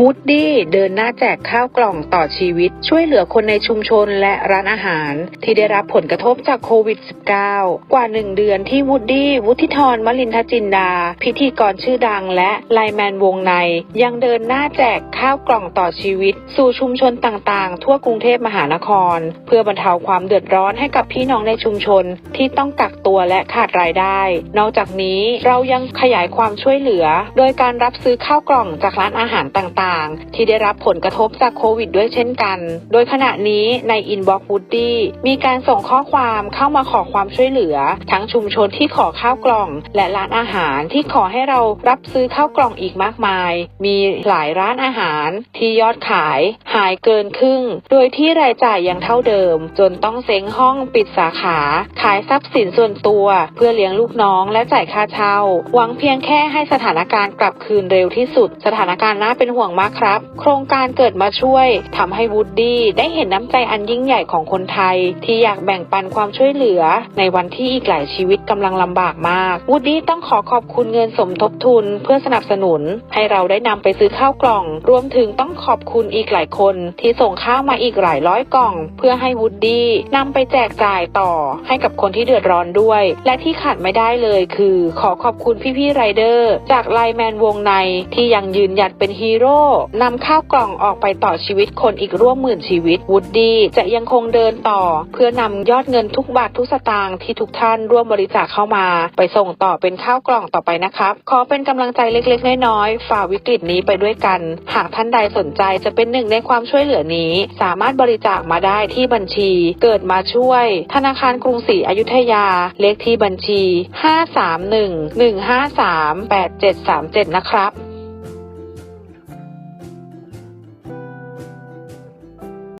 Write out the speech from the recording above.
วูดดี้เดินหน้าแจกข้าวกล่องต่อชีวิต ช่วยเหลือคนในชุมชนและร้านอาหาร ที่ได้รับผลกระทบจากโควิด -19 กว่าหนึ่งเดือนที่วูดดี้วุฒิธรมลินทจินดา พิธีกรชื่อดังและไลแมนวงใน ยังเดินหน้าแจกข้าวกล่องต่อชีวิต สู่ชุมชนต่างๆ ทั่วกรุงเทพมหานคร เพื่อบรรเทาความเดือดร้อนให้กับพี่น้องในชุมชน ที่ต้องกักตัวและขาดรายได้ นอกจากนี้เรายังขยายความช่วยเหลือ โดยการรับซื้อข้าวกล่องจากร้านอาหารต่างๆที่ได้รับผลกระทบจากโควิดด้วยเช่นกัน โดยขณะนี้ในอินบ็อกซ์วูดดี้มีการส่งข้อความเข้ามาขอความช่วยเหลือ ทั้งชุมชนที่ขอข้าวกล่อง และร้านอาหารที่ขอให้เรารับซื้อข้าวกล่องอีกมากมาย มีหลายร้านอาหารที่ยอดขายหายเกินครึ่ง โดยที่รายจ่ายยังเท่าเดิม จนต้องเซ้งห้องปิดสาขา ขายทรัพย์สินส่วนตัว เพื่อเลี้ยงลูกน้องและจ่ายค่าเช่า หวังเพียงแค่ให้สถานการณ์กลับคืนเร็วที่สุด สถานการณ์น่าเป็นห่วงมากครับ โครงการเกิดมาช่วยทำให้วูดดี้ได้เห็นน้ำใจอันยิ่งใหญ่ของคนไทย ที่อยากแบ่งปันความช่วยเหลือ ในวันที่อีกหลายชีวิตกำลังลำบากมากวูดดี้ต้องขอขอบคุณเงินสมทบทุน เพื่อสนับสนุน ให้เราได้นำไปซื้อข้าวกล่อง รวมถึงต้องขอบคุณอีกหลายคน ที่ส่งข้าวมาอีกหลายร้อยกล่อง เพื่อให้วูดดี้นำไปแจกจ่ายต่อ ให้กับคนที่เดือดร้อนด้วย และที่ขาดไม่ได้เลยคือ ขอขอบคุณพี่ๆไรเดอร์ จากไลแมนวงในที่ยังยืนหยัดเป็นฮีโร่นำข้าวกล่องออกไปต่อชีวิตคนอีกร่วมหมื่นชีวิตวูดดี้จะยังคงเดินต่อ เพื่อนำยอดเงินทุกบาททุกสตางค์ที่ทุกท่านร่วมบริจาคเข้ามา ไปส่งต่อเป็นข้าวกล่องต่อไปนะครับ ขอเป็นกำลังใจเล็กๆ น้อยๆฝ่าวิกฤตนี้ไปด้วยกัน หากท่านใดสนใจจะเป็นหนึ่งในความช่วยเหลือนี้ สามารถบริจาคมาได้ที่บัญชี เกิดมาช่วย ธนาคารกรุงศรีอยุธยา เลขที่บัญชี 531 153 8737 นะครับ